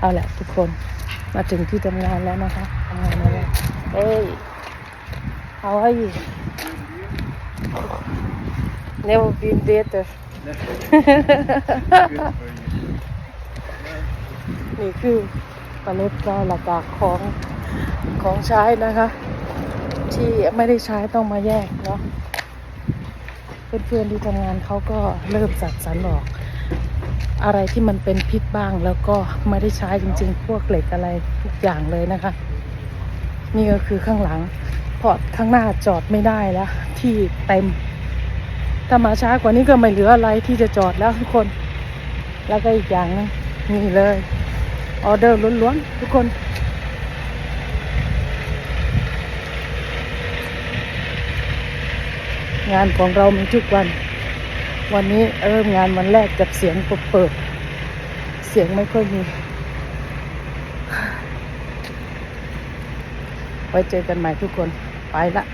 เอาแหละทุกคนมาถึงที่ทำงานแล้วนะคะทำงานมาแล้วเอ้ย how are you never been better นี่คือปลาเล็บก็หลักกของของใช้นะคะ ที่ไม่ได้ใช้ต้องมาแยกเนาะเพื่อนๆที่ทำงานเขาก็เริ่มจัดสรรออก อะไรที่มันเป็นพิษบ้าง แล้วก็ไม่ได้ใช้จริง ๆ พวกเหล็กอะไรทุกอย่างเลยนะคะ นี่ก็คือข้างหลังพอดข้างหน้าจอดไม่ได้แล้ว ที่เต็มถ้ามาช้ากว่านี้ก็ไม่เหลืออะไรที่จะจอดแล้วทุกคน แล้วก็อีกอย่างนึงนี่เลยออเดอร์ล้วนๆทุกคนงานของเรามีทุกวัน วันนี้เริ่มงานวันแรกจากเสียงเปิดเสียงไม่ค่อยมี ไว้เจอกันใหม่ทุกคน ไปละ